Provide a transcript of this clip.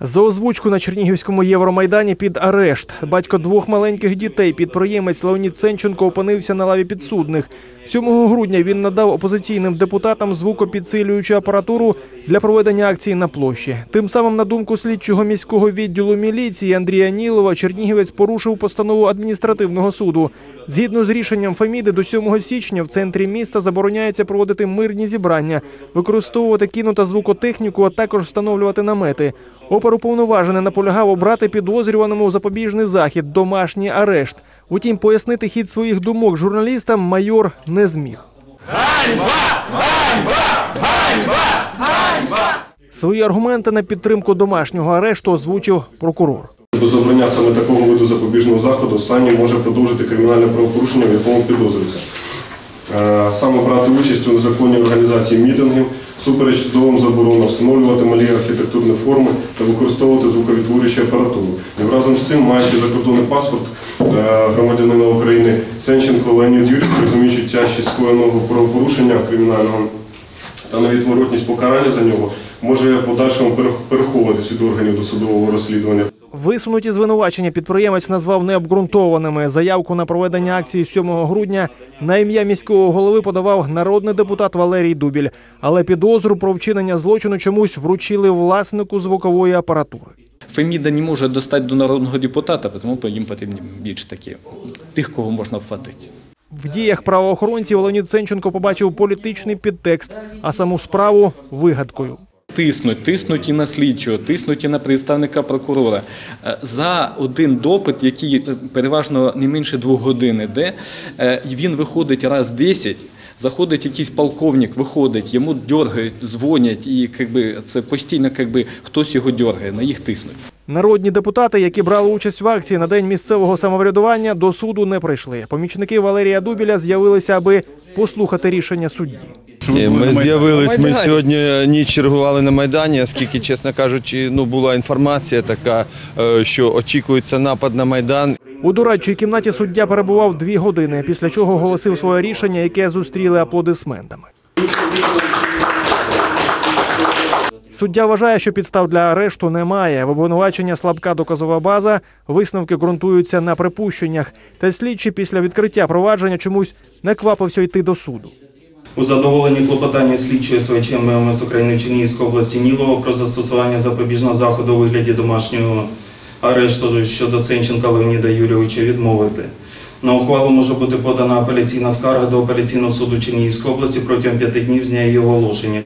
За озвучку на Чернігівському Євромайдані під арешт. Батько двох маленьких дітей, підприємець Леонід Сенченко опинився на лаві підсудних. 7 грудня він надав опозиційним депутатам звукопідсилюючу апаратуру для проведення акції на площі. Тим самим, на думку слідчого міського відділу міліції Андрія Нілова, Чернігівець порушив постанову адміністративного суду. Згідно з рішенням Феміди, до 7 січня в центрі міста забороняється проводити мирні зібрання, використовувати кіно та звукотехніку, а також встановлювати намети. Оперуповноважений наполягав обрати підозрюваному запобіжний захід, домашній арешт. Утім, пояснити хід своїх думок журналістам майор не зміг. Свої аргументи на підтримку домашнього арешту озвучив прокурор. Без обрання саме такого виду запобіжного заходу останній може продовжити кримінальне правопорушення, в якому підозрюється. Е, Саме брати участь у незаконній організації мітингів, супереч судовим заборонам, встановлювати малі архітектурні форми та використовувати звуковідтворюючу апаратуру. І разом з цим, маючи закордонний паспорт е, громадянина України Сенченко Леонід Юрійович, розуміючи тяжкість скоєного правопорушення кримінального та невідворотність покарання за нього, може в подальшому перех- переховуватись від органів досудового розслідування. Висунуті звинувачення підприємець назвав необґрунтованими. Заявку на проведення акції 7 грудня на ім'я міського голови подавав народний депутат Валерій Дубіль. Але підозру про вчинення злочину чомусь вручили власнику звукової апаратури. Феміда не може достати до народного депутата, тому їм потрібні більш такі тих, кого можна вхватити. В діях правоохоронців Леонід Сенченко побачив політичний підтекст, а саму справу вигадкою. Тиснуть, тиснуть і на слідчого, тиснуть і на представника прокурора. Е, За один допит, який е, переважно не менше двох годин іде, е, він виходить раз 10, заходить якийсь полковник, виходить, йому дергають, дзвонять, і якби, це постійно якби, хтось його дергає, на їх тиснуть. Народні депутати, які брали участь в акції на день місцевого самоврядування, до суду не прийшли. Помічники Валерія Дубіля з'явилися, аби послухати рішення судді. Е, Ми з'явились. Ми сьогодні ніч чергували на майдані, оскільки, чесно кажучи, ну була інформація така, е, що очікується напад на майдан. У дорадчій кімнаті суддя перебував дві години, після чого оголосив своє рішення, яке зустріли аплодисментами. Суддя вважає, що підстав для арешту немає. В обвинувачення слабка доказова база, висновки ґрунтуються на припущеннях. Та слідчий після відкриття провадження чомусь не квапився йти до суду. У задоволенні клопотання слідчої СВЧ МВС України в області Нілова про застосування запобіжного заходу у вигляді домашнього арешту щодо Сенченка Леоніда Юрійовича відмовити. На ухвалу може бути подана апеляційна скарга до апеляційного суду Чернігівської області протягом п'яти днів з дня її оголошення.